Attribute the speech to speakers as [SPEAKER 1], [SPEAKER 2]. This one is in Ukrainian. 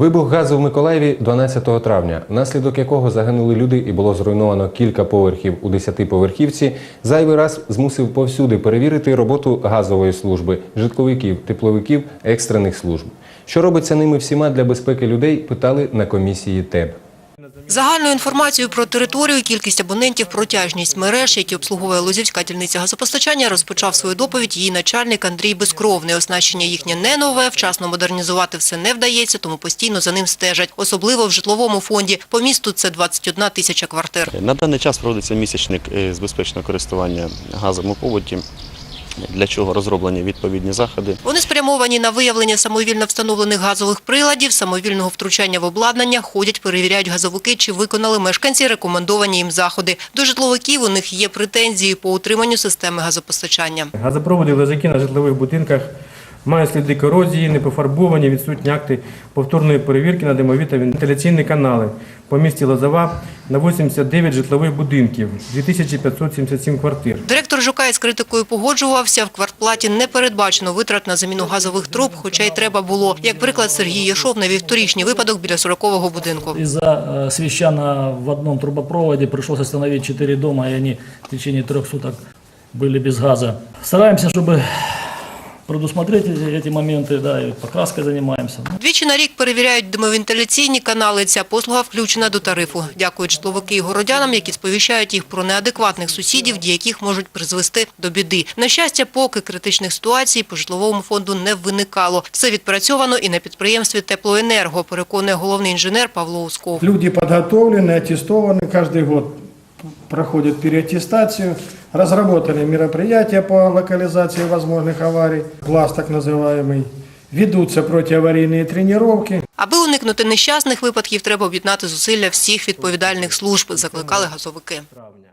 [SPEAKER 1] Вибух газу в Миколаєві 12 травня, внаслідок якого загинули люди і було зруйновано кілька поверхів у 10-поверхівці, зайвий раз змусив повсюди перевірити роботу газової служби, житловиків, тепловиків, екстрених служб. Що робиться ними всіма для безпеки людей, питали на комісії ТЕБ.
[SPEAKER 2] Загальну інформацію про територію, кількість абонентів, протяжність мереж, які обслуговує Лозівська дільниця газопостачання, розпочав свою доповідь її начальник Андрій Безкровний. Оснащення їхнє не нове, вчасно модернізувати все не вдається, тому постійно за ним стежать. Особливо в житловому фонді. По місту це 21 тисяча квартир.
[SPEAKER 3] На даний час проводиться місячник е, з безпечного користування газом у побуті, для чого розроблені відповідні заходи.
[SPEAKER 2] Вони спрямовані на виявлення самовільно встановлених газових приладів, самовільного втручання в обладнання, ходять, перевіряють газовики, чи виконали мешканці рекомендовані їм заходи. До житловиків у них є претензії по утриманню системи газопостачання.
[SPEAKER 4] Газопроводи лежаки на житлових будинках мають сліди корозії, непофарбовані, відсутні акти повторної перевірки на димові та вентиляційні канали. По місті Лозова на 89 житлових будинків, 2577 квартир.
[SPEAKER 2] Директор Жукай з критикою погоджувався. В квартплаті не передбачено витрат на заміну газових труб, хоча й треба було. Як приклад, Сергій Єшов навів торічній випадок біля 40-го будинку.
[SPEAKER 5] Из-за э, свещана в одном трубопроводе пришлось остановить 4 дома, и они в течение трех суток были без газа. Стараемся, чтобы предусмотреть эти, эти моменты, да, и покраской занимаемся. Ну,
[SPEAKER 2] Двічі на рік перевіряють димовентиляційні канали. Ця послуга включена до тарифу. Дякують житловики і городянам, які сповіщають їх про неадекватних сусідів, дії яких можуть призвести до біди. На щастя, поки критичних ситуацій по житловому фонду не виникало. Все відпрацьовано і на підприємстві «Теплоенерго», переконує головний інженер Павло Усков.
[SPEAKER 6] Люди подготовлены, аттестованы, каждый год проходят переаттестацию, разработали мероприятия по локализации возможных аварий, класс так называемый, ведутся протиаварийные тренировки.
[SPEAKER 2] Аби уникнути нещасних випадків, треба об'єднати зусилля всіх відповідальних служб, закликали газовики.
[SPEAKER 4] Травня.